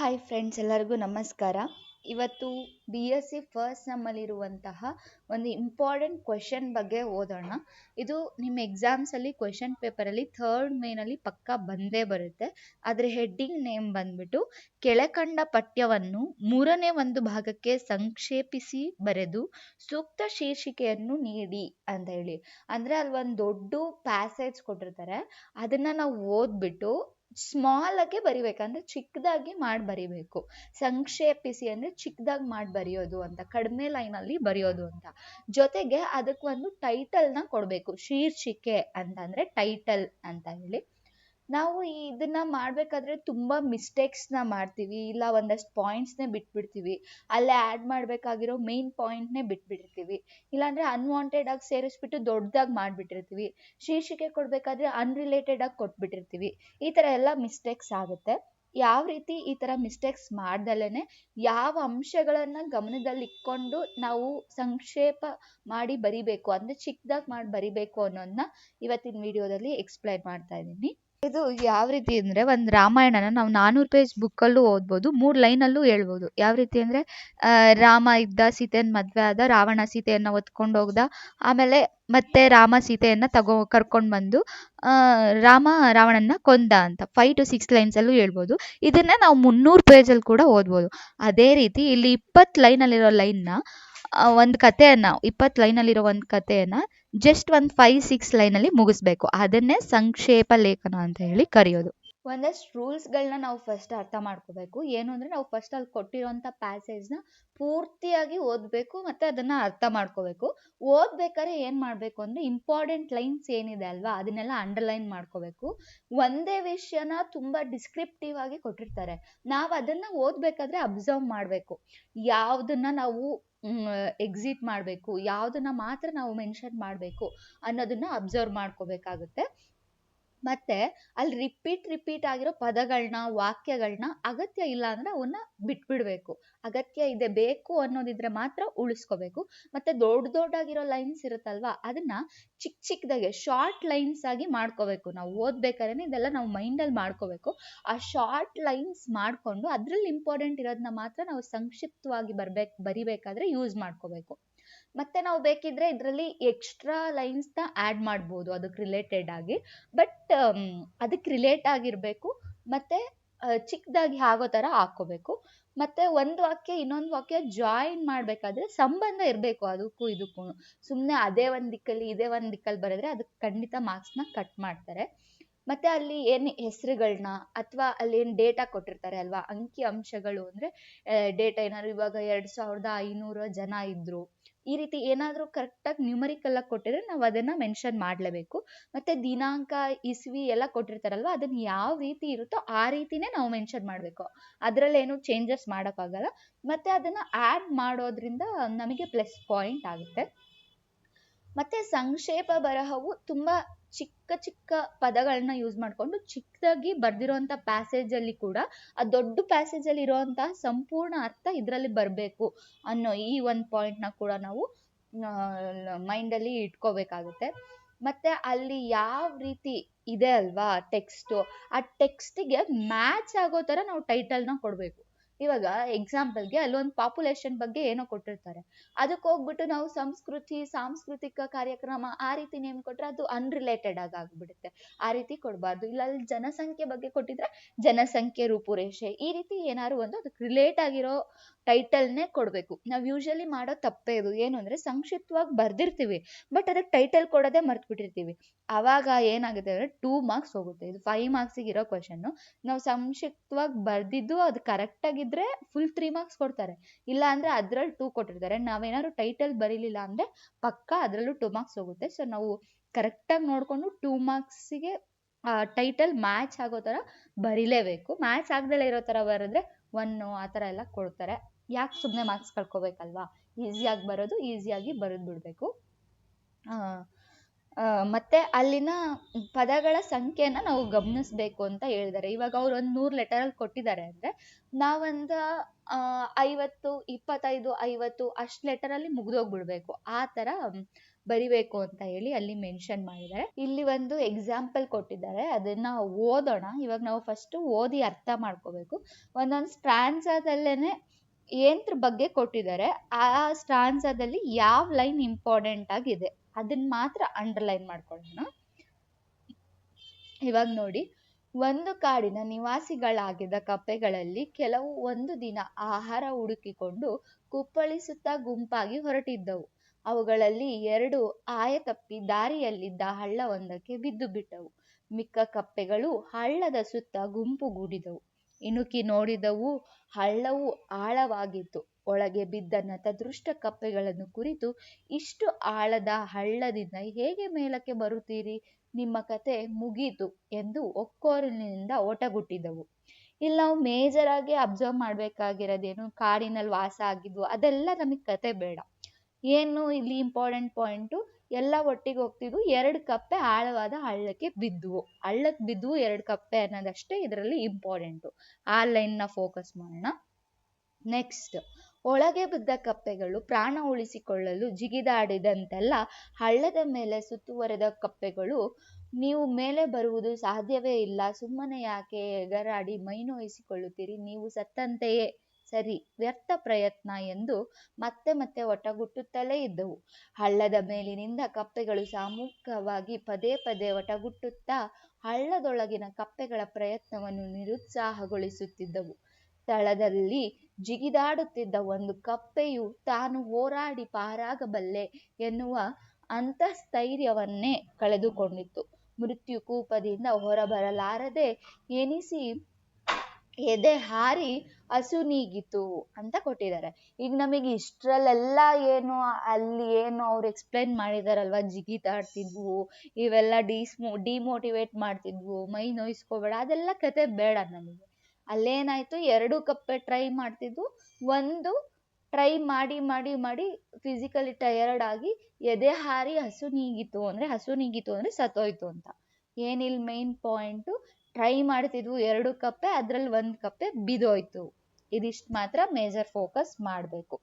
Hi friends ಎಲ್ಲರಿಗೂ ನಮಸ್ಕಾರ. ಇವತ್ತು ಬಿ ಎಸ್ ಸಿ ಫಸ್ಟ್ ನಮ್ಮಲ್ಲಿರುವಂತಹ ಒಂದು ಇಂಪಾರ್ಟೆಂಟ್ ಕ್ವೆಶನ್ ಬಗ್ಗೆ ಓದೋಣ. ಇದು ನಿಮ್ಮ ಎಕ್ಸಾಮ್ಸಲ್ಲಿ ಕ್ವೆಶನ್ ಪೇಪರಲ್ಲಿ ಥರ್ಡ್ ಮೇನಲ್ಲಿ ಪಕ್ಕ ಬಂದೇ ಬರುತ್ತೆ. ಅದರ ಹೆಡ್ಡಿಂಗ್ ನೇಮ್ ಬಂದ್ಬಿಟ್ಟು ಕೆಳಕಂಡ ಪಠ್ಯವನ್ನು ಮೂರನೇ ಒಂದು ಭಾಗಕ್ಕೆ ಸಂಕ್ಷೇಪಿಸಿ ಬರೆದು ಸೂಕ್ತ ಶೀರ್ಷಿಕೆಯನ್ನು ನೀಡಿ ಅಂತ ಹೇಳಿ. ಅಂದರೆ ಅಲ್ಲಿ ಒಂದು ದೊಡ್ಡ ಪ್ಯಾಸೇಜ್ ಕೊಟ್ಟಿರ್ತಾರೆ. ಅದನ್ನು ನಾವು ಓದ್ಬಿಟ್ಟು ಸ್ಮಾಲ್ ಆಗಿ ಬರಿಬೇಕು, ಅಂದ್ರೆ ಚಿಕ್ಕದಾಗಿ ಮಾಡಿ ಬರಿಬೇಕು. ಸಂಕ್ಷೇಪಿಸಿ ಅಂದ್ರೆ ಚಿಕ್ಕದಾಗಿ ಮಾಡಿ ಬರೆಯೋದು ಅಂತ, ಕಡಿಮೆ ಲೈನಲ್ಲಿ ಬರೆಯೋದು ಅಂತ. ಜೊತೆಗೆ ಅದಕ್ಕೆ ಒಂದು ಟೈಟಲ್ನ ಕೊಡಬೇಕು. ಶೀರ್ಷಿಕೆ ಅಂತಂದ್ರೆ ಟೈಟಲ್ ಅಂತ ಹೇಳಿ. ನಾವು ಇದನ್ನ ಮಾಡಬೇಕಾದ್ರೆ ತುಂಬ ಮಿಸ್ಟೇಕ್ಸ್ನ ಮಾಡ್ತೀವಿ. ಇಲ್ಲ ಒಂದಷ್ಟು ಪಾಯಿಂಟ್ಸನ್ನೇ ಬಿಟ್ಬಿಡ್ತೀವಿ. ಅಲ್ಲೇ ಆ್ಯಡ್ ಮಾಡಬೇಕಾಗಿರೋ ಮೇನ್ ಪಾಯಿಂಟ್ನೇ ಬಿಟ್ಬಿಟ್ಟಿರ್ತೀವಿ. ಇಲ್ಲಾಂದರೆ ಅನ್ವಾಂಟೆಡ್ ಆಗಿ ಸೇರಿಸ್ಬಿಟ್ಟು ದೊಡ್ಡದಾಗಿ ಮಾಡಿಬಿಟ್ಟಿರ್ತೀವಿ. ಶೀರ್ಷಿಕೆ ಕೊಡಬೇಕಾದ್ರೆ ಅನ್ರಿಲೇಟೆಡ್ ಆಗಿ ಕೊಟ್ಬಿಟ್ಟಿರ್ತೀವಿ. ಈ ಥರ ಎಲ್ಲ ಮಿಸ್ಟೇಕ್ಸ್ ಆಗುತ್ತೆ. ಯಾವ ರೀತಿ ಈ ಥರ ಮಿಸ್ಟೇಕ್ಸ್ ಮಾಡ್ದಲೇ ಯಾವ ಅಂಶಗಳನ್ನು ಗಮನದಲ್ಲಿ ಇಟ್ಕೊಂಡು ನಾವು ಸಂಕ್ಷೇಪ ಮಾಡಿ ಬರಿಬೇಕು, ಅಂದರೆ ಚಿಕ್ಕದಾಗಿ ಮಾಡಿ ಬರಿಬೇಕು ಅನ್ನೋದನ್ನ ಇವತ್ತಿನ ವಿಡಿಯೋದಲ್ಲಿ ಎಕ್ಸ್ಪ್ಲೈನ್ ಮಾಡ್ತಾ ಇದ್ದೀನಿ. ಇದು ಯಾವ ರೀತಿ ಅಂದರೆ ಒಂದು ರಾಮಾಯಣನ ನಾವು ನಾನ್ನೂರು ಪೇಜ್ ಬುಕ್ಕಲ್ಲೂ ಓದ್ಬೋದು, ಮೂರು ಲೈನಲ್ಲೂ ಹೇಳ್ಬೋದು. ಯಾವ ರೀತಿ ಅಂದರೆ ರಾಮ ಇದ್ದ ಸೀತೆನ್ ಮದುವೆ ಆದ, ರಾವಣ ಸೀತೆಯನ್ನ ಹೊತ್ಕೊಂಡು ಹೋಗ್ದ, ಆಮೇಲೆ ಮತ್ತೆ ರಾಮ ಸೀತೆಯನ್ನ ತಗೋ, ಕರ್ಕೊಂಡು ಬಂದು ರಾಮ ರಾವಣನ್ನ ಕೊಂದ ಅಂತ ಫೈವ್ ಟು ಸಿಕ್ಸ್ ಲೈನ್ಸಲ್ಲೂ ಹೇಳ್ಬೋದು. ಇದನ್ನ ನಾವು ಮುನ್ನೂರು ಪೇಜಲ್ಲಿ ಕೂಡ ಓದ್ಬೋದು. ಅದೇ ರೀತಿ ಇಲ್ಲಿ ಇಪ್ಪತ್ತು ಲೈನಲ್ಲಿರೋ ಲೈನ್ನ ಒಂದು ಕಥೆಯನ್ನು, ಇಪ್ಪತ್ತು ಲೈನಲ್ಲಿರೋ ಒಂದು ಕಥೆಯನ್ನು ಜಸ್ಟ್ ಒಂದು ಫೈವ್ ಸಿಕ್ಸ್ ಲೈನಲ್ಲಿ ಮುಗಿಸ್ಬೇಕು. ಅದನ್ನೇ ಸಂಕ್ಷೇಪ ಲೇಖನ ಅಂತ ಹೇಳಿ ಕರೆಯೋದು. ಒಂದಷ್ಟು ರೂಲ್ಸ್ಗಳನ್ನ ನಾವು ಫಸ್ಟ್ ಅರ್ಥ ಮಾಡ್ಕೋಬೇಕು. ಏನು ಅಂದರೆ ನಾವು ಫಸ್ಟ್ ಅಲ್ಲಿ ಕೊಟ್ಟಿರೋಂಥ ಪ್ಯಾಸೇಜ್ನ ಪೂರ್ತಿಯಾಗಿ ಓದಬೇಕು ಮತ್ತು ಅದನ್ನು ಅರ್ಥ ಮಾಡ್ಕೋಬೇಕು. ಓದ್ಬೇಕಾದ್ರೆ ಏನು ಮಾಡಬೇಕು ಅಂದರೆ ಇಂಪಾರ್ಟೆಂಟ್ ಲೈನ್ಸ್ ಏನಿದೆ ಅಲ್ವಾ, ಅದನ್ನೆಲ್ಲ ಅಂಡರ್ಲೈನ್ ಮಾಡ್ಕೋಬೇಕು. ಒಂದೇ ವಿಷಯನ ತುಂಬ ಡಿಸ್ಕ್ರಿಪ್ಟಿವ್ ಆಗಿ ಕೊಟ್ಟಿರ್ತಾರೆ. ನಾವು ಅದನ್ನು ಓದಬೇಕಾದ್ರೆ ಅಬ್ಸರ್ವ್ ಮಾಡಬೇಕು. ಯಾವುದನ್ನ ನಾವು ಎಕ್ಸಿಟ್ ಮಾಡಬೇಕು. ಯಾವುದನ್ನ ಮಾತ್ರ ನಾವು ಮೆನ್ಷನ್ ಮಾಡಬೇಕು ಅನ್ನೋದನ್ನ ಅಬ್ಸರ್ವ್ ಮಾಡ್ಕೋಬೇಕಾಗುತ್ತೆ. ಮತ್ತೆ ಅಲ್ಲಿ ರಿಪೀಟ್ ರಿಪೀಟ್ ಆಗಿರೋ ಪದಗಳನ್ನ ವಾಕ್ಯಗಳನ್ನ ಅಗತ್ಯ ಇಲ್ಲ ಅಂದ್ರೆ ಅವನ್ನ ಬಿಟ್ಬಿಡ್ಬೇಕು. ಅಗತ್ಯ ಇದೆ ಬೇಕು ಅನ್ನೋದಿದ್ರೆ ಮಾತ್ರ ಉಳಿಸ್ಕೋಬೇಕು. ಮತ್ತೆ ದೊಡ್ಡ ದೊಡ್ಡಾಗಿರೋ ಲೈನ್ಸ್ ಇರುತ್ತಲ್ವಾ, ಅದನ್ನ ಚಿಕ್ಕ ಚಿಕ್ಕದಾಗೆ ಶಾರ್ಟ್ ಲೈನ್ಸ್ ಆಗಿ ಮಾಡ್ಕೋಬೇಕು ನಾವು. ಓದ್ಬೇಕಾದ್ರೆ ಇದೆಲ್ಲ ನಾವು ಮೈಂಡಲ್ಲಿ ಮಾಡ್ಕೋಬೇಕು. ಆ ಶಾರ್ಟ್ ಲೈನ್ಸ್ ಮಾಡಿಕೊಂಡು ಅದ್ರಲ್ಲಿ ಇಂಪಾರ್ಟೆಂಟ್ ಇರೋದನ್ನ ಮಾತ್ರ ನಾವು ಸಂಕ್ಷಿಪ್ತವಾಗಿ ಬರ್ಬೇಕು, ಬರಿಬೇಕಾದ್ರೆ ಯೂಸ್ ಮಾಡ್ಕೋಬೇಕು. ಮತ್ತೆ ನಾವು ಬೇಕಿದ್ರೆ ಇದರಲ್ಲಿ ಎಕ್ಸ್ಟ್ರಾ ಲೈನ್ಸ್ನ ಆ್ಯಡ್ ಮಾಡ್ಬೋದು ಅದಕ್ಕೆ ರಿಲೇಟೆಡ್ ಆಗಿ. ಬಟ್ ಅದಕ್ಕೆ ರಿಲೇಟ್ ಆಗಿರಬೇಕು. ಮತ್ತೆ ಚಿಕ್ಕದಾಗಿ ಆಗೋ ಥರ ಹಾಕೋಬೇಕು ಮತ್ತೆ ಒಂದು ವಾಕ್ಯ, ಇನ್ನೊಂದು ವಾಕ್ಯ ಜಾಯಿನ್ ಮಾಡಬೇಕಾದ್ರೆ ಸಂಬಂಧ ಇರಬೇಕು ಅದಕ್ಕೂ ಇದಕ್ಕೂ. ಸುಮ್ಮನೆ ಅದೇ ಒಂದು ದಿಕ್ಕಲ್ಲಿ, ಇದೇ ಒಂದು ದಿಕ್ಕಲ್ಲಿ ಬರೆದ್ರೆ ಅದಕ್ಕೆ ಖಂಡಿತ ಮಾರ್ಕ್ಸ್ನ ಕಟ್ ಮಾಡ್ತಾರೆ. ಮತ್ತೆ ಅಲ್ಲಿ ಏನು ಹೆಸರುಗಳನ್ನ ಅಥವಾ ಅಲ್ಲಿ ಏನು ಡೇಟಾ ಕೊಟ್ಟಿರ್ತಾರೆ ಅಲ್ವಾ? ಅಂಕಿ ಅಂಶಗಳು ಅಂದರೆ ಡೇಟಾ ಏನಾದ್ರು ಇವಾಗ ಎರಡು ಸಾವಿರದ ಐನೂರು ಜನ ಇದ್ರು. ಈ ರೀತಿ ಏನಾದರೂ ಕರೆಕ್ಟಾಗಿ ನ್ಯೂಮರಿಕಲ್ ಆಗಿ ಕೊಟ್ಟಿದ್ರೆ ನಾವು ಅದನ್ನು ಮೆನ್ಷನ್ ಮಾಡಲೇಬೇಕು. ಮತ್ತು ದಿನಾಂಕ, ಇಸ್ವಿ ಎಲ್ಲ ಕೊಟ್ಟಿರ್ತಾರಲ್ವ ಅದನ್ನು ಯಾವ ರೀತಿ ಇರುತ್ತೋ ಆ ರೀತಿನೇ ನಾವು ಮೆನ್ಷನ್ ಮಾಡಬೇಕು. ಅದರಲ್ಲೇನು ಚೇಂಜಸ್ ಮಾಡೋಕ್ಕಾಗಲ್ಲ ಮತ್ತು ಅದನ್ನು ಆ್ಯಡ್ ಮಾಡೋದ್ರಿಂದ ನಮಗೆ ಪ್ಲಸ್ ಪಾಯಿಂಟ್ ಆಗುತ್ತೆ. ಮತ್ತು ಸಂಕ್ಷೇಪ ಬರಹವು ತುಂಬಾ ಚಿಕ್ಕ ಚಿಕ್ಕ ಪದಗಳನ್ನ ಯೂಸ್ ಮಾಡಿಕೊಂಡು ಚಿಕ್ಕದಾಗಿ ಬರೆದಿರೋಂಥ ಪ್ಯಾಸೇಜಲ್ಲಿ ಕೂಡ, ಆ ದೊಡ್ಡ ಪ್ಯಾಸೇಜಲ್ಲಿ ಇರೋವಂತಹ ಸಂಪೂರ್ಣ ಅರ್ಥ ಇದರಲ್ಲಿ ಬರಬೇಕು ಅನ್ನೋ ಈ ಒಂದು ಪಾಯಿಂಟ್ನ ಕೂಡ ನಾವು ಮೈಂಡಲ್ಲಿ ಇಟ್ಕೋಬೇಕಾಗುತ್ತೆ. ಮತ್ತೆ ಅಲ್ಲಿ ಯಾವ ರೀತಿ ಇದೆ ಅಲ್ವಾ ಟೆಕ್ಸ್ಟು ಆ ಟೆಕ್ಸ್ಟಿಗೆ ಮ್ಯಾಚ್ ಆಗೋ ಥರ ನಾವು ಟೈಟಲ್ನ ಕೊಡಬೇಕು. ಇವಾಗ ಎಕ್ಸಾಂಪಲ್ಗೆ ಅಲ್ಲೊಂದು ಪಾಪ್ಯುಲೇಷನ್ ಬಗ್ಗೆ ಏನೋ ಕೊಟ್ಟಿರ್ತಾರೆ. ಅದಕ್ಕೆ ಹೋಗ್ಬಿಟ್ಟು ನಾವು ಸಂಸ್ಕೃತಿ, ಸಾಂಸ್ಕೃತಿಕ ಕಾರ್ಯಕ್ರಮ ಆ ರೀತಿ ನೇಮ್ ಕೊಟ್ಟರೆ ಅದು ಅನ್ರಿಲೇಟೆಡ್ ಆಗಿ ಆಗ್ಬಿಡುತ್ತೆ. ಆ ರೀತಿ ಕೊಡಬಾರ್ದು. ಇಲ್ಲ, ಅಲ್ಲಿ ಜನಸಂಖ್ಯೆ ಬಗ್ಗೆ ಕೊಟ್ಟಿದ್ರೆ ಜನಸಂಖ್ಯೆ ರೂಪುರೇಷೆ. ಈ ರೀತಿ ಏನಾದ್ರು ಒಂದು ಅದಕ್ಕೆ ರಿಲೇಟ್ ಆಗಿರೋ ಟೈಟಲ್ನೇ ಕೊಡಬೇಕು. ನಾವು ಯೂಶಲಿ ಮಾಡೋ ತಪ್ಪೇ ಇದು. ಏನು ಅಂದರೆ ಸಂಕ್ಷಿಪ್ತವಾಗಿ ಬರ್ದಿರ್ತೀವಿ ಬಟ್ ಅದಕ್ಕೆ ಟೈಟಲ್ ಕೊಡೋದೇ ಮರ್ತ್ಬಿಟ್ಟಿರ್ತೀವಿ. ಆವಾಗ ಏನಾಗುತ್ತೆ ಅಂದರೆ ಟೂ ಮಾರ್ಕ್ಸ್ ಹೋಗುತ್ತೆ. ಇದು ಫೈವ್ ಮಾರ್ಕ್ಸಿಗೆ ಇರೋ ಕ್ವಶನ್ನು ನಾವು ಸಂಕ್ಷಿಪ್ತವಾಗಿ ಬರ್ದಿದ್ದು ಅದು ಕರೆಕ್ಟಾಗಿದ್ದರೆ ಫುಲ್ ತ್ರೀ ಮಾರ್ಕ್ಸ್ ಕೊಡ್ತಾರೆ. ಇಲ್ಲ ಅಂದ್ರೆ ಅದ್ರಲ್ಲಿ ಟೂ ಕೊಟ್ಟಿರ್ತಾರೆ. ನಾವೇನಾದ್ರು ಟೈಟಲ್ ಬರೀಲಿಲ್ಲ ಅಂದ್ರೆ ಪಕ್ಕ ಅದರಲ್ಲೂ ಟೂ ಮಾರ್ಕ್ಸ್ ಹೋಗುತ್ತೆ. ಸೊ ನಾವು ಕರೆಕ್ಟಾಗಿ ನೋಡಿಕೊಂಡು ಟೂ ಮಾರ್ಕ್ಸಿಗೆ ಟೈಟಲ್ ಮ್ಯಾಚ್ ಆಗೋ ಥರ ಬರೀಲೇಬೇಕು. ಮ್ಯಾಚ್ ಆಗದಲ್ಲೇ ಇರೋ ಥರ ಬರೆದ್ರೆ ಒನ್ ಆ ಥರ ಎಲ್ಲ ಕೊಡ್ತಾರೆ. ಯಾಕೆ ಸುಮ್ಮನೆ ಮಾರ್ಕ್ಸ್ ಕಳ್ಕೊಬೇಕಲ್ವಾ? ಈಸಿಯಾಗಿ ಬರೋದು ಈಸಿಯಾಗಿ ಬರೆದು ಬಿಡಬೇಕು ಮತ್ತು ಅಲ್ಲಿನ ಪದಗಳ ಸಂಖ್ಯೆನ ನಾವು ಗಮನಿಸಬೇಕು ಅಂತ ಹೇಳಿದ್ದಾರೆ. ಇವಾಗ ಅವ್ರು ಒಂದು ನೂರು ಲೆಟರಲ್ಲಿ ಕೊಟ್ಟಿದ್ದಾರೆ ಅಂದರೆ ನಾವೊಂದು ಐವತ್ತು, ಇಪ್ಪತ್ತೈದು, ಐವತ್ತು ಅಷ್ಟು ಲೆಟರಲ್ಲಿ ಮುಗಿದೋಗ್ಬಿಡ್ಬೇಕು. ಆ ಥರ ಬರಿಬೇಕು ಅಂತ ಹೇಳಿ ಅಲ್ಲಿ ಮೆನ್ಷನ್ ಮಾಡಿದ್ದಾರೆ. ಇಲ್ಲಿ ಒಂದು ಎಕ್ಸಾಂಪಲ್ ಕೊಟ್ಟಿದ್ದಾರೆ. ಅದನ್ನ ಓದೋಣ. ಇವಾಗ ನಾವು ಫಸ್ಟ್ ಓದಿ ಅರ್ಥ ಮಾಡ್ಕೋಬೇಕು. ಒಂದೊಂದು ಸ್ಟ್ರಾನ್ಸಾದಲ್ಲೇನೆ ಏನ್ರ ಬಗ್ಗೆ ಕೊಟ್ಟಿದ್ದಾರೆ. ಆ ಸ್ಟ್ರಾನ್ಸಾದಲ್ಲಿ ಯಾವ ಲೈನ್ ಇಂಪಾರ್ಟೆಂಟ್ ಆಗಿದೆ? ಅದನ್ನ ಮಾತ್ರ ಅಂಡರ್ಲೈನ್ ಮಾಡ್ಕೊಳ್ಳೋಣ ಇವಾಗ ನೋಡಿ, ಒಂದು ಕಾಡಿನ ನಿವಾಸಿಗಳಾಗಿದ್ದ ಕಪ್ಪೆಗಳಲ್ಲಿ ಕೆಲವು ಒಂದು ದಿನ ಆಹಾರ ಹುಡುಕಿಕೊಂಡು ಕುಪ್ಪಳಿಸುತ್ತಾ ಗುಂಪಾಗಿ ಹೊರಟಿದ್ದವು. ಅವುಗಳಲ್ಲಿ ಎರಡು ಆಯತಪ್ಪಿ ದಾರಿಯಲ್ಲಿದ್ದ ಹಳ್ಳವೊಂದಕ್ಕೆ ಬಿದ್ದು ಬಿಟ್ಟವು. ಮಿಕ್ಕ ಕಪ್ಪೆಗಳು ಹಳ್ಳದ ಸುತ್ತ ಗುಂಪುಗೂಡಿದವು. ಇಣುಕಿ ನೋಡಿದವು ಹಳ್ಳವು ಆಳವಾಗಿತ್ತು. ಒಳಗೆ ಬಿದ್ದ ನತದೃಷ್ಟ ಕಪ್ಪೆಗಳನ್ನು ಕುರಿತು, ಇಷ್ಟು ಆಳದ ಹಳ್ಳದಿಂದ ಹೇಗೆ ಮೇಲಕ್ಕೆ ಬರುತ್ತೀರಿ? ನಿಮ್ಮ ಕತೆ ಮುಗೀತು ಎಂದು ಒಕ್ಕೋರಿನಿಂದ ಒಟಗುಟ್ಟಿದವು ಇಲ್ಲಿ ನಾವು ಮೇಜರ್ ಆಗಿ ಅಬ್ಸರ್ವ್ ಮಾಡ್ಬೇಕಾಗಿರೋದೇನು ಕಾಡಿನಲ್ಲಿ ವಾಸ ಆಗಿದ್ವು, ಅದೆಲ್ಲ ನಮಗೆ ಕತೆ ಬೇಡ. ಏನು ಇಲ್ಲಿ ಇಂಪಾರ್ಟೆಂಟ್ ಪಾಯಿಂಟು? ಎಲ್ಲ ಒಟ್ಟಿಗೆ ಹೋಗ್ತಿದ್ವು. ಎರಡು ಕಪ್ಪೆ ಆಳವಾದ ಹಳ್ಳಕ್ಕೆ ಬಿದ್ವು ಹಳ್ಳಕ್ಕೆ ಬಿದ್ವು ಎರಡು ಕಪ್ಪೆ ಅನ್ನೋದಷ್ಟೇ ಇದರಲ್ಲಿ ಇಂಪಾರ್ಟೆಂಟು ಆ ಲೈನ್ನ ಫೋಕಸ್ ಮಾಡೋಣ. ನೆಕ್ಸ್ಟ್ ಒಳಗೆ ಬಿದ್ದ ಕಪ್ಪೆಗಳು ಪ್ರಾಣ ಉಳಿಸಿಕೊಳ್ಳಲು ಜಿಗಿದಾಡಿದಂತೆಲ್ಲ ಹಳ್ಳದ ಮೇಲೆ ಸುತ್ತುವರೆದ ಕಪ್ಪೆಗಳು ನೀವು ಮೇಲೆ ಬರುವುದು ಸಾಧ್ಯವೇ ಇಲ್ಲ. ಸುಮ್ಮನೆ ಯಾಕೆ ಎಗರಾಡಿ ಮೈನೋಯಿಸಿಕೊಳ್ಳುತ್ತೀರಿ? ನೀವು ಸತ್ತಂತೆಯೇ? ಸರಿ, ವ್ಯರ್ಥ ಪ್ರಯತ್ನ ಎಂದು ಮತ್ತೆ ಮತ್ತೆ ಒಟಗುಟ್ಟುತ್ತಲೇ ಇದ್ದವು. ಹಳ್ಳದ ಮೇಲಿನಿಂದ ಕಪ್ಪೆಗಳು ಸಾಮೂಹಿಕವಾಗಿ ಪದೇ ಪದೇ ಒಟಗುಟ್ಟುತ್ತಾ, ಹಳ್ಳದೊಳಗಿನ ಕಪ್ಪೆಗಳ ಪ್ರಯತ್ನವನ್ನು ನಿರುತ್ಸಾಹಗೊಳಿಸುತ್ತಿದ್ದವು. ತಳದಲ್ಲಿ ಜಿಗಿದಾಡುತ್ತಿದ್ದ ಒಂದು ಕಪ್ಪೆಯು ತಾನು ಹೋರಾಡಿ ಪಾರಾಗಬಲ್ಲೆ ಎನ್ನುವ ಅಂತಸ್ಥೈರ್ಯವನ್ನೇ ಕಳೆದುಕೊಂಡಿತ್ತು. ಮೃತ್ಯು ಕೂಪದಿಂದ ಹೊರಬರಲಾರದೆ ಎನಿಸಿ ಎದೆ ಹಾರಿ ಹಸು ನೀಗಿತು ಅಂತ ಕೊಟ್ಟಿದ್ದಾರೆ. ಈಗ ನಮಗೆ ಇಷ್ಟರಲ್ಲೆಲ್ಲ ಏನು, ಅಲ್ಲಿ ಏನು ಅವ್ರು ಎಕ್ಸ್ಪ್ಲೈನ್ ಮಾಡಿದಾರಲ್ವ? ಜಿಗಿತಾಡ್ತಿದ್ವು ಇವೆಲ್ಲ ಡಿಸ್ಮೋ ಡಿಮೋಟಿವೇಟ್ ಮಾಡ್ತಿದ್ವು, ಮೈ ನೋಯಿಸ್ಕೋಬೇಡ, ಅದೆಲ್ಲ ಕತೆ ಬೇಡ ನಮಗೆ. ಅಲ್ಲೇನಾಯ್ತು, ಎರಡು ಕಪ್ಪೆ ಟ್ರೈ ಮಾಡ್ತಿದ್ವು, ಒಂದು ಟ್ರೈ ಮಾಡಿ ಮಾಡಿ ಮಾಡಿ ಫಿಸಿಕಲಿ ಟಯರ್ಡ್ ಆಗಿ ಎದೆ ಹಾರಿ ಹಸು ನೀಗಿತು ಅಂದರೆ, ಹಸು ನೀಗಿತು ಅಂದರೆ ಸತ್ತೋಯ್ತು ಅಂತ. ಏನಿಲ್ಲ ಮೇನ್ ಪಾಯಿಂಟು ಟ್ರೈ ಮಾಡ್ತಿದ್ವು ಎರಡು ಕಪ್ಪೆ, ಅದರಲ್ಲಿ ಒಂದು ಕಪ್ಪೆ ಬಿದೋಯ್ತು. ಇದಿಷ್ಟು ಮಾತ್ರ ಮೇಜರ್ ಫೋಕಸ್ ಮಾಡಬೇಕು.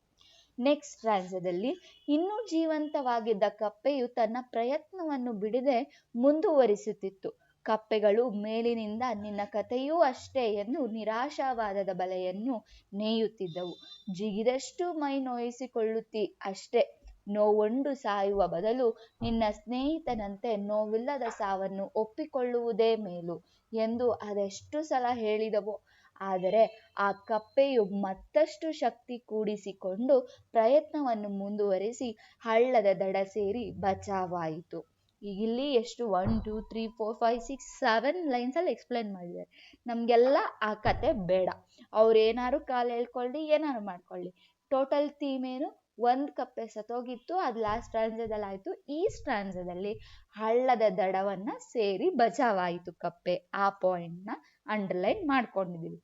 ನೆಕ್ಸ್ಟ್ ರಾಜ್ಯದಲ್ಲಿ ಇನ್ನೂ ಜೀವಂತವಾಗಿದ್ದ ಕಪ್ಪೆಯು ತನ್ನ ಪ್ರಯತ್ನವನ್ನು ಬಿಡದೆ ಮುಂದುವರಿಸುತ್ತಿತ್ತು. ಕಪ್ಪೆಗಳು ಮೇಲಿನಿಂದ ನಿನ್ನ ಕಥೆಯೂ ಅಷ್ಟೇ ಎಂದು ನಿರಾಶಾವಾದದ ಬಲೆಯನ್ನು ನೇಯುತ್ತಿದ್ದವು. ಜಿಗಿದಷ್ಟು ಮೈ ನೋಯಿಸಿಕೊಳ್ಳುತ್ತಿ ಅಷ್ಟೇ. ನೋವೊಂಡು ಸಾಯುವ ಬದಲು ನಿನ್ನ ಸ್ನೇಹಿತನಂತೆ ನೋವಿಲ್ಲದ ಸಾವನ್ನು ಒಪ್ಪಿಕೊಳ್ಳುವುದೇ ಮೇಲು ಎಂದು ಅದೆಷ್ಟು ಸಲ ಹೇಳಿದವೋ. ಆದರೆ ಆ ಕಪ್ಪೆಯು ಮತ್ತಷ್ಟು ಶಕ್ತಿ ಕೂಡಿಸಿಕೊಂಡು ಪ್ರಯತ್ನವನ್ನು ಮುಂದುವರಿಸಿ ಹಳ್ಳದ ದಡ ಸೇರಿ ಬಚಾವಾಯಿತು. ಇಲ್ಲಿ ಎಷ್ಟು one two three four five six seven ಲೈನ್ಸಲ್ಲಿ explain ಮಾಡಿದ್ದಾರೆ. ನಮಗೆಲ್ಲ ಆ ಕತೆ ಬೇಡ. ಅವ್ರು ಏನಾದ್ರು ಕಾಲು ಎಳ್ಕೊಳ್ಳಿ ಏನಾದ್ರು ಮಾಡ್ಕೊಳ್ಳಿ. ಟೋಟಲ್ ಥೀಮ್ ಏನು? ಒಂದು ಕಪ್ಪೆ ಸತ್ತೋಗಿತ್ತು ಅದು ಲಾಸ್ಟ್ ಸ್ಟ್ರಾಂಜದಲ್ಲಿ ಆಯಿತು ಈ ಸ್ಟ್ರಾಂಜದಲ್ಲಿ ಹಳ್ಳದ ದಡವನ್ನು ಸೇರಿ ಬಚಾವಾಯಿತು ಕಪ್ಪೆ. ಆ ಪಾಯಿಂಟ್ನ ಅಂಡರ್ಲೈನ್ ಮಾಡ್ಕೊಂಡಿದ್ದೀವಿ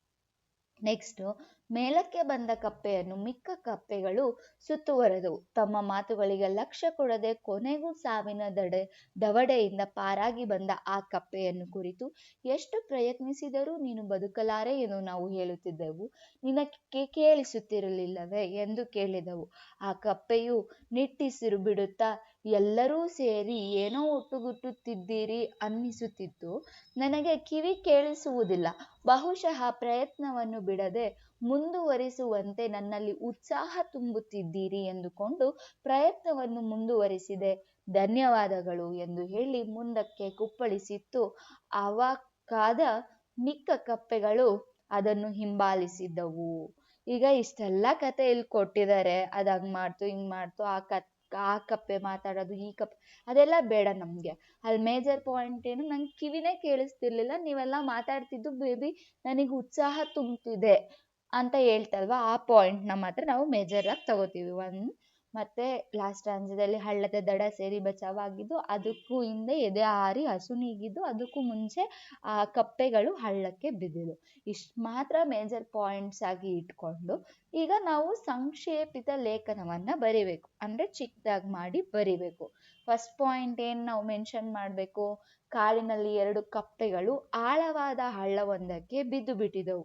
ನೆಕ್ಸ್ಟು ಮೇಲಕ್ಕೆ ಬಂದ ಕಪ್ಪೆಯನ್ನು ಮಿಕ್ಕ ಕಪ್ಪೆಗಳು ಸುತ್ತುವರೆದವು ತಮ್ಮ ಮಾತುಗಳಿಗೆ ಲಕ್ಷ್ಯ ಕೊಡದೆ ಕೊನೆಗೂ ಸಾವಿನ ದಡೆ, ದವಡೆಯಿಂದ ಪಾರಾಗಿ ಬಂದ ಆ ಕಪ್ಪೆಯನ್ನು ಕುರಿತು ಎಷ್ಟು ಪ್ರಯತ್ನಿಸಿದರೂ ನೀನು ಬದುಕಲಾರೆ ಎಂದು ನಾವು ಹೇಳುತ್ತಿದ್ದೆವು. ನಿನಕ್ಕೆ ಕೇಳಿಸುತ್ತಿರಲಿಲ್ಲವೇ ಎಂದು ಕೇಳಿದವು. ಆ ಕಪ್ಪೆಯು ನಿಟ್ಟಿಸಿರು ಬಿಡುತ್ತಾ, ಎಲ್ಲರೂ ಸೇರಿ ಏನೋ ಒಟ್ಟುಗುಟ್ಟುತ್ತಿದ್ದೀರಿ ಅನ್ನಿಸುತ್ತಿತ್ತು. ನನಗೆ ಕಿವಿ ಕೇಳಿಸುವುದಿಲ್ಲ. ಬಹುಶಃ ಪ್ರಯತ್ನವನ್ನು ಬಿಡದೆ ಮುಂದುವರಿಸುವಂತೆ ನನ್ನಲ್ಲಿ ಉತ್ಸಾಹ ತುಂಬುತ್ತಿದ್ದೀರಿ ಎಂದುಕೊಂಡು ಪ್ರಯತ್ನವನ್ನು ಮುಂದುವರಿಸಿದೆ. ಧನ್ಯವಾದಗಳು ಎಂದು ಹೇಳಿ ಮುಂದಕ್ಕೆ ಕುಪ್ಪಳಿಸಿತ್ತು. ಅವಾಕಾದ ಮಿಕ್ಕ ಕಪ್ಪೆಗಳು ಅದನ್ನು ಹಿಂಬಾಲಿಸಿದ್ದವು. ಈಗ ಇಷ್ಟೆಲ್ಲ ಕತೆ ಇಲ್ಲಿ ಕೊಟ್ಟಿದ್ದಾರೆ. ಅದು ಹಂಗೆ ಮಾಡ್ತು, ಹಿಂಗೆ ಮಾಡ್ತು, ಆ ಕತ್ ಆ ಕಪ್ಪೆ ಮಾತಾಡೋದು, ಈ ಕಪ್ಪೆ ಅದೆಲ್ಲ ಬೇಡ ನಮಗೆ. ಅಲ್ಲಿ ಮೇಜರ್ ಪಾಯಿಂಟ್ ಏನು ನಂಗೆ ಕಿವಿನೇ ಕೇಳಿಸ್ತಿರ್ಲಿಲ್ಲ. ನೀವೆಲ್ಲ ಮಾತಾಡ್ತಿದ್ದು ಬೇಬಿ ನನಗೆ ಉತ್ಸಾಹ ತುಂಬ್ತಿದೆ. ಅಂತ ಹೇಳ್ತಲ್ವ, ಆ ಪಾಯಿಂಟ್ನ ಮಾತ್ರ ನಾವು ಮೇಜರಾಗಿ ತಗೋತೀವಿ. ಒಂದು ಮತ್ತೆ ಲಾಸ್ಟ್ ರಾಂಜ್ಯದಲ್ಲಿ ಹಳ್ಳದ ದಡ ಸೇರಿ ಬಚಾವಾಗಿದ್ದು, ಅದಕ್ಕೂ ಹಿಂದೆ ಎದೆ ಹಾರಿ ಹಸು ನೀಗಿದ್ದು, ಅದಕ್ಕೂ ಮುಂಚೆ ಆ ಕಪ್ಪೆಗಳು ಹಳ್ಳಕ್ಕೆ ಬಿದ್ದಿದ್ದು. ಇಷ್ಟು ಮಾತ್ರ ಮೇಜರ್ ಪಾಯಿಂಟ್ಸ್ ಆಗಿ ಇಟ್ಕೊಂಡು ಈಗ ನಾವು ಸಂಕ್ಷೇಪಿತ ಲೇಖನವನ್ನ ಬರಿಬೇಕು. ಅಂದರೆ ಚಿಕ್ಕದಾಗಿ ಮಾಡಿ ಬರಿಬೇಕು. ಫಸ್ಟ್ ಪಾಯಿಂಟ್ ಏನು ನಾವು ಮೆನ್ಷನ್ ಮಾಡಬೇಕು? ಕಾಡಿನಲ್ಲಿ ಎರಡು ಕಪ್ಪೆಗಳು ಆಳವಾದ ಹಳ್ಳವೊಂದಕ್ಕೆ ಬಿದ್ದು ಬಿಟ್ಟಿದ್ದವು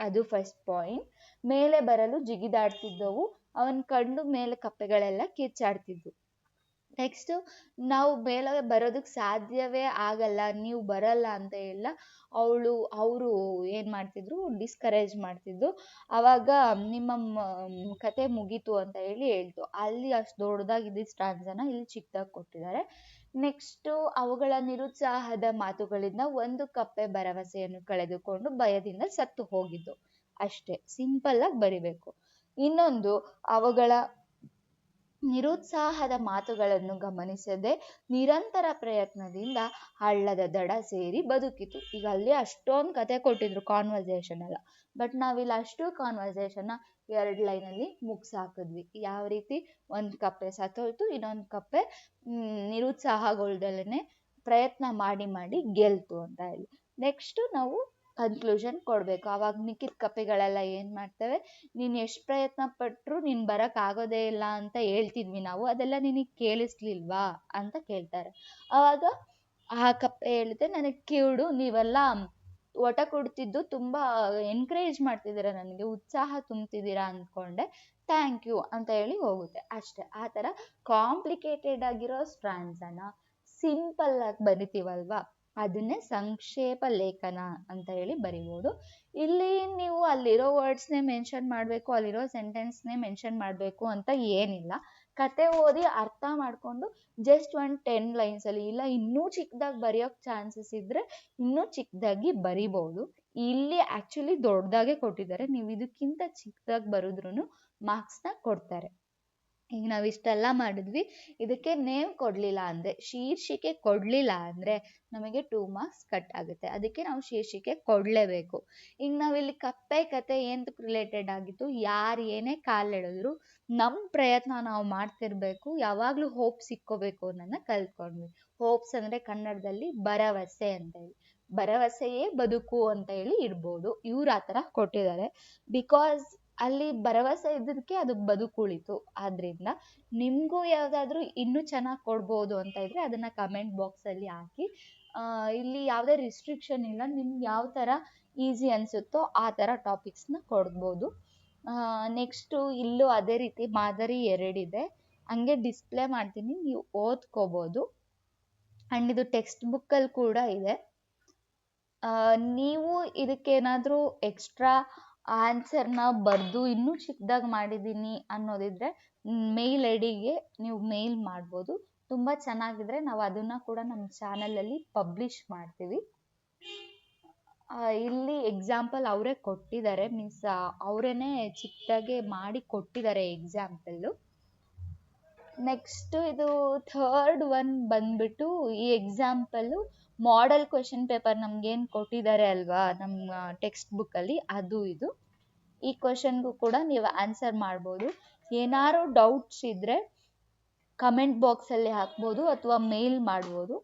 ಅದು ಫಸ್ಟ್ ಪಾಯಿಂಟ್ ಮೇಲೆ ಬರಲು ಜಿಗಿದಾಡ್ತಿದ್ದವು. ಅವನ ಕಣ್ಣು ಮೇಲೆ ಕಪ್ಪೆಗಳೆಲ್ಲ ಕಿಚ್ಚಾಡ್ತಿದ್ವು ನೆಕ್ಸ್ಟು ನಾವು ಮೇಲೆ ಬರೋದಕ್ಕೆ ಸಾಧ್ಯವೇ ಆಗಲ್ಲ, ನೀವು ಬರಲ್ಲ ಅಂತ ಎಲ್ಲ ಅವಳು, ಅವರು ಏನು ಮಾಡ್ತಿದ್ರು? ಡಿಸ್ಕರೇಜ್ ಮಾಡ್ತಿದ್ರು ಅವಾಗ ನಿಮ್ಮ ಕತೆ ಮುಗೀತು ಅಂತ ಹೇಳಿ ಹೇಳ್ತು. ಅಲ್ಲಿ ಅಷ್ಟು ದೊಡ್ಡದಾಗಿದ್ದ ಸ್ಟ್ರಾನ್ಸನ ಇಲ್ಲಿ ಚಿಕ್ಕದಾಗಿ ಕೊಟ್ಟಿದ್ದಾರೆ. ನೆಕ್ಸ್ಟು ಅವುಗಳ ನಿರುತ್ಸಾಹದ ಮಾತುಗಳಿಂದ ಒಂದು ಕಪ್ಪೆ ಭರವಸೆಯನ್ನು ಕಳೆದುಕೊಂಡು ಭಯದಿಂದ ಸತ್ತು ಹೋಗಿದ್ದು. ಅಷ್ಟೇ, ಸಿಂಪಲ್ ಆಗಿ ಬರಿಬೇಕು. ಇನ್ನೊಂದು, ಅವುಗಳ ನಿರುತ್ಸಾಹದ ಮಾತುಗಳನ್ನು ಗಮನಿಸದೆ ನಿರಂತರ ಪ್ರಯತ್ನದಿಂದ ಹಳ್ಳದ ದಡ ಸೇರಿ ಬದುಕಿತು. ಈಗ ಅಲ್ಲಿ ಅಷ್ಟೊಂದು ಕತೆ ಕೊಟ್ಟಿದ್ರು ಕಾನ್ವರ್ಸೇಷನ್ ಎಲ್ಲ ಬಟ್ ನಾವಿಲ್ಲಿ ಅಷ್ಟು ಕಾನ್ವರ್ಸೇಷನ್ನ ಎರಡು ಲೈನಲ್ಲಿ ಮುಗ್ಸಾಕಿದ್ವಿ. ಯಾವ ರೀತಿ? ಒಂದು ಕಪ್ಪೆ ಸತ್ತೋಯ್ತು, ಇನ್ನೊಂದು ಕಪ್ಪೆ ನಿರುತ್ಸಾಹಗೊಳ್ದಲೇ ಪ್ರಯತ್ನ ಮಾಡಿ ಮಾಡಿ ಗೆಲ್ತು ಅಂತ ಹೇಳಿ. ನೆಕ್ಸ್ಟು ನಾವು ಕನ್ಕ್ಲೂಷನ್ ಕೊಡಬೇಕು. ಆವಾಗ ಮಿಕ್ಕಿದ ಕಪ್ಪೆಗಳೆಲ್ಲ ಏನು ಮಾಡ್ತವೆ? ನೀನು ಎಷ್ಟು ಪ್ರಯತ್ನ ಪಟ್ಟರು ನೀನು ಬರೋಕ್ಕಾಗೋದೇ ಇಲ್ಲ ಅಂತ ಹೇಳ್ತಿದ್ವಿ ನಾವು. ಅದೆಲ್ಲ ನಿನಗೆ ಕೇಳಿಸ್ಲಿಲ್ವಾ ಅಂತ ಕೇಳ್ತಾರೆ. ಆವಾಗ ಆ ಕಪ್ಪೆ ಹೇಳುತ್ತೆ ನನಗೆ ಕಿವುಡು, ನೀವೆಲ್ಲ ಒಟ ಕೊಡ್ತಿದ್ದು ತುಂಬಾ ಎನ್ಕರೇಜ್ ಮಾಡ್ತಿದ್ದೀರಾ ನನಗೆ, ಉತ್ಸಾಹ ತುಂಬ್ತಿದ್ದೀರಾ ಅಂದ್ಕೊಂಡೆ ಥ್ಯಾಂಕ್ ಯು ಅಂತ ಹೇಳಿ ಹೋಗುತ್ತೆ. ಅಷ್ಟೇ, ಆ ಥರ ಕಾಂಪ್ಲಿಕೇಟೆಡ್ ಆಗಿರೋ ಸ್ಟ್ರಾನ್ಸನ್ನು ಸಿಂಪಲ್ ಆಗಿ ಬರಿತೀವಲ್ವಾ? ಅದನ್ನೇ ಸಂಕ್ಷೇಪ ಲೇಖನ ಅಂತ ಹೇಳಿ ಬರಿಬೋದು. ಇಲ್ಲಿ ನೀವು ಅಲ್ಲಿರೋ ವರ್ಡ್ಸ್ನೇ ಮೆನ್ಷನ್ ಮಾಡಬೇಕು, ಅಲ್ಲಿರೋ ಸೆಂಟೆನ್ಸ್ನೇ ಮೆನ್ಷನ್ ಮಾಡಬೇಕು ಅಂತ ಏನಿಲ್ಲ. ಕತೆ ಓದಿ ಅರ್ಥ ಮಾಡ್ಕೊಂಡು ಜಸ್ಟ್ ಒಂದು ಟೆನ್ ಲೈನ್ಸಲ್ಲಿ ಇಲ್ಲ ಇನ್ನೂ ಚಿಕ್ಕದಾಗಿ ಬರೆಯೋಕ್ಕೆ ಚಾನ್ಸಸ್ ಇದ್ದರೆ ಇನ್ನೂ ಚಿಕ್ಕದಾಗಿ ಬರಿಬೋದು. ಇಲ್ಲಿ ಆ್ಯಕ್ಚುಲಿ ದೊಡ್ಡದಾಗೆ ಕೊಟ್ಟಿದ್ದಾರೆ. ನೀವು ಇದಕ್ಕಿಂತ ಚಿಕ್ಕದಾಗಿ ಬರೆದ್ರೂ ಮಾರ್ಕ್ಸ್ನ ಕೊಡ್ತಾರೆ. ಈಗ ನಾವು ಇಷ್ಟೆಲ್ಲ ಮಾಡಿದ್ವಿ. ಇದಕ್ಕೆ ನೇಮ್ ಕೊಡಲಿಲ್ಲ ಅಂದರೆ, ಶೀರ್ಷಿಕೆ ಕೊಡಲಿಲ್ಲ ಅಂದರೆ ನಮಗೆ ಟೂ ಮಾರ್ಕ್ಸ್ ಕಟ್ ಆಗುತ್ತೆ. ಅದಕ್ಕೆ ನಾವು ಶೀರ್ಷಿಕೆ ಕೊಡಲೇಬೇಕು. ಈಗ ನಾವಿಲ್ಲಿ ಕಪ್ಪೆ ಕತೆ ಏನಕ್ಕೆ ರಿಲೇಟೆಡ್ ಆಗಿತ್ತು, ಯಾರು ಏನೇ ಕಾಲೆಳೆದ್ರು ನಮ್ಮ ಪ್ರಯತ್ನ ನಾವು ಮಾಡ್ತಿರ್ಬೇಕು. ಯಾವಾಗಲೂ ಹೋಪ್ ಸಿಕ್ಕೋಬೇಕು ಅನ್ನೋದನ್ನ ಕಲ್ತ್ಕೊಂಡ್ವಿ. ಹೋಪ್ಸ್ ಅಂದರೆ ಕನ್ನಡದಲ್ಲಿ ಭರವಸೆ ಅಂತ ಹೇಳಿ. ಭರವಸೆಯೇ ಬದುಕು ಅಂತ ಹೇಳಿ ಇರ್ಬೋದು. ಇವ್ರು ಆ ಥರ ಕೊಟ್ಟಿದ್ದಾರೆ. ಬಿಕಾಸ್ ಅಲ್ಲಿ ಭರವಸೆ ಇದ್ದದಕ್ಕೆ ಅದು ಬದುಕುಳಿತು. ಆದ್ದರಿಂದ ನಿಮಗೂ ಯಾವುದಾದ್ರೂ ಇನ್ನೂ ಚೆನ್ನಾಗಿ ಕೊಡ್ಬೋದು ಅಂತ ಇದ್ದರೆ ಅದನ್ನು ಕಮೆಂಟ್ ಬಾಕ್ಸಲ್ಲಿ ಹಾಕಿ. ಇಲ್ಲಿ ಯಾವುದೇ ರಿಸ್ಟ್ರಿಕ್ಷನ್ ಇಲ್ಲ. ನಿಮ್ಗೆ ಯಾವ ಥರ ಈಸಿ ಅನಿಸುತ್ತೋ ಆ ಥರ ಟಾಪಿಕ್ಸ್ನ ಕೊಡ್ಬೋದು. ನೆಕ್ಸ್ಟು ಇಲ್ಲೂ ಅದೇ ರೀತಿ ಮಾದರಿ ಎರಡಿದೆ ಹಂಗೆ ಡಿಸ್ಪ್ಲೇ ಮಾಡ್ತೀನಿ. ನೀವು ಓದ್ಕೋಬೋದು. ಆ್ಯಂಡ್ ಇದು ಟೆಕ್ಸ್ಟ್ ಬುಕ್ಕಲ್ಲಿ ಕೂಡ ಇದೆ. ನೀವು ಇದಕ್ಕೇನಾದರೂ ಎಕ್ಸ್ಟ್ರಾ ಆನ್ಸರ್ನ ಬರೆದು ಇನ್ನೂ ಚಿಕ್ಕದಾಗಿ ಮಾಡಿದ್ದೀನಿ ಅನ್ನೋದಿದ್ರೆ ಮೇಲ್ ಐ ಡಿಗೆ ನೀವು ಮೇಲ್ ಮಾಡ್ಬೋದು. ತುಂಬ ಚೆನ್ನಾಗಿದ್ರೆ ನಾವು ಅದನ್ನು ಕೂಡ ನಮ್ಮ ಚಾನಲಲ್ಲಿ ಪಬ್ಲಿಷ್ ಮಾಡ್ತೀವಿ. ಇಲ್ಲಿ ಎಕ್ಸಾಂಪಲ್ ಅವರೇ ಕೊಟ್ಟಿದ್ದಾರೆ. ಮೀನ್ಸ್ ಅವರೇನೆ ಚಿಕ್ಕದಾಗೆ ಮಾಡಿ ಕೊಟ್ಟಿದ್ದಾರೆ ಎಕ್ಸಾಂಪಲ್ಲು ನೆಕ್ಸ್ಟ್ ಇದು ಥರ್ಡ್ ಒನ್ ಬಂದ್ಬಿಟ್ಟು ಈ ಎಕ್ಸಾಂಪಲ್ಲು ಮಾಡೆಲ್ ಕ್ವೆಶನ್ ಪೇಪರ್ ನಮ್ಗೇನು ಕೊಟ್ಟಿದ್ದಾರೆ ಅಲ್ವಾ? ನಮ್ಮ ಟೆಕ್ಸ್ಟ್ ಬುಕ್ಕಲ್ಲಿ ಅದು ಇದು. ಈ ಕ್ವೆಶನ್ಗೂ ಕೂಡ ನೀವು ಆನ್ಸರ್ ಮಾಡ್ಬೋದು. ಏನಾರು ಡೌಟ್ಸ್ ಇದ್ದರೆ ಕಮೆಂಟ್ ಬಾಕ್ಸಲ್ಲಿ ಹಾಕ್ಬೋದು ಅಥವಾ ಮೇಲ್ ಮಾಡ್ಬೋದು.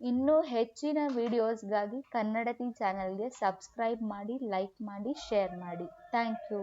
ಇನ್ನೂ ಹೆಚ್ಚಿನ ವಿಡಿಯೋಸ್ಗಾಗಿ ಕನ್ನಡತಿ ಚಾನಲ್ಗೆ ಸಬ್ಸ್ಕ್ರೈಬ್ ಮಾಡಿ ಲೈಕ್ ಮಾಡಿ ಶೇರ್ ಮಾಡಿ. Thank you